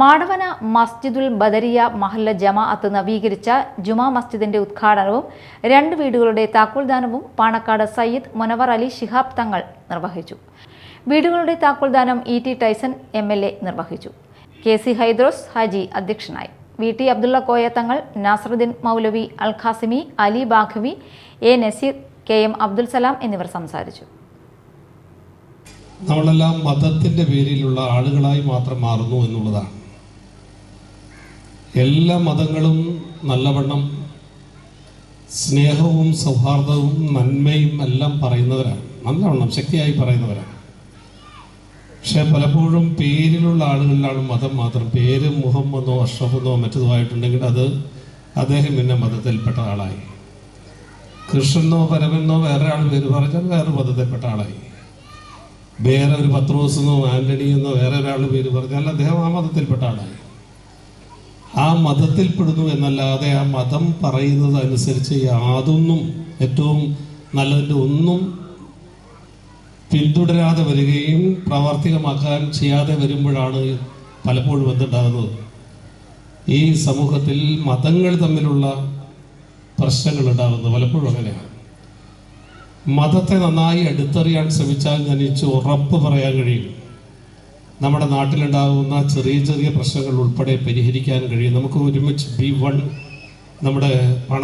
മാടവന മസ്ജിദുൽ ബദരിയ മഹല്ല ജമാഅത്ത് നവീകരിച്ച ജുമാ മസ്ജിദിന്റെ ഉദ്ഘാടനവും രണ്ട് വീടുകളുടെ താക്കോൽദാനവും പാണക്കാട് സയ്യിദ് മുനവർ അലി ശിഹാബ് തങ്ങൾ നിർവഹിച്ചു. വീടുകളുടെ താക്കോൽദാനം E T Tyson M L A നിർവഹിച്ചു. കെ സി ഹൈദ്രോസ് ഹാജി അധ്യക്ഷനായി. V T Abdulla Koya Thangal Nasaruddin Maulavi Al Qasimi Ali Baqavi A Naseer K M Abdul Salam എന്നിവർ സംസാരിച്ചു. നമ്മളെല്ലാം മതത്തിന്റെ പേരിലുള്ള ആളുകളായി മാത്രം മാറുന്നു എന്നുള്ളതാണ്. എല്ലാ മതങ്ങളും നല്ലവണ്ണം സ്നേഹവും സൗഹാർദ്ദവും നന്മയും എല്ലാം പറയുന്നവരാണ്. നല്ലവണ്ണം ശക്തിയായി പറയുന്നവരാണ്. പക്ഷെ പലപ്പോഴും പേരിലുള്ള ആളുകളിലാണ് മതം മാത്രം പേര് മുഹമ്മദോ അഷ്റഫെന്നോ മറ്റതോ ആയിട്ടുണ്ടെങ്കിൽ അത് അദ്ദേഹം എന്നെ മതത്തിൽപ്പെട്ട ആളായി. കൃഷ്ണനോ പരമെന്നോ വേറെ ആൾ പേര് പറഞ്ഞാൽ വേറെ മതത്തിൽപ്പെട്ട ആളായി. വേറെ ഒരു പത്രോസെന്നോ ആന്റണി എന്നോ വേറെ ഒരാൾ പേര് പറഞ്ഞാൽ അദ്ദേഹം ആ മതത്തിൽപ്പെട്ട ആളായി. ആ മതത്തിൽപ്പെടുന്നു എന്നല്ലാതെ ആ മതം പറയുന്നത് അനുസരിച്ച് യാതൊന്നും ഏറ്റവും നല്ലതിന്റെ ഒന്നും പിന്തുടരാതെ വരികയും പ്രാവർത്തികമാക്കാൻ ചെയ്യാതെ വരുമ്പോഴാണ് പലപ്പോഴും എന്തുണ്ടാകുന്നത്? ഈ സമൂഹത്തിൽ മതങ്ങൾ തമ്മിലുള്ള പ്രശ്നങ്ങൾ ഉണ്ടാകുന്നത് പലപ്പോഴും അങ്ങനെയാണ്. മതത്തെ നന്നായി അടുത്തറിയാൻ ശ്രമിച്ചാൽ ഞാൻ ഉറപ്പ് പറയാൻ കഴിയും. നമ്മുടെ നാട്ടിലുണ്ടാകുന്ന ചെറിയ ചെറിയ പ്രശ്നങ്ങൾ ഉൾപ്പെടെ പരിഹരിക്കാൻ കഴിയും. നമുക്ക് ഒരുമിച്ച് ബി വൺ നമ്മുടെ പണ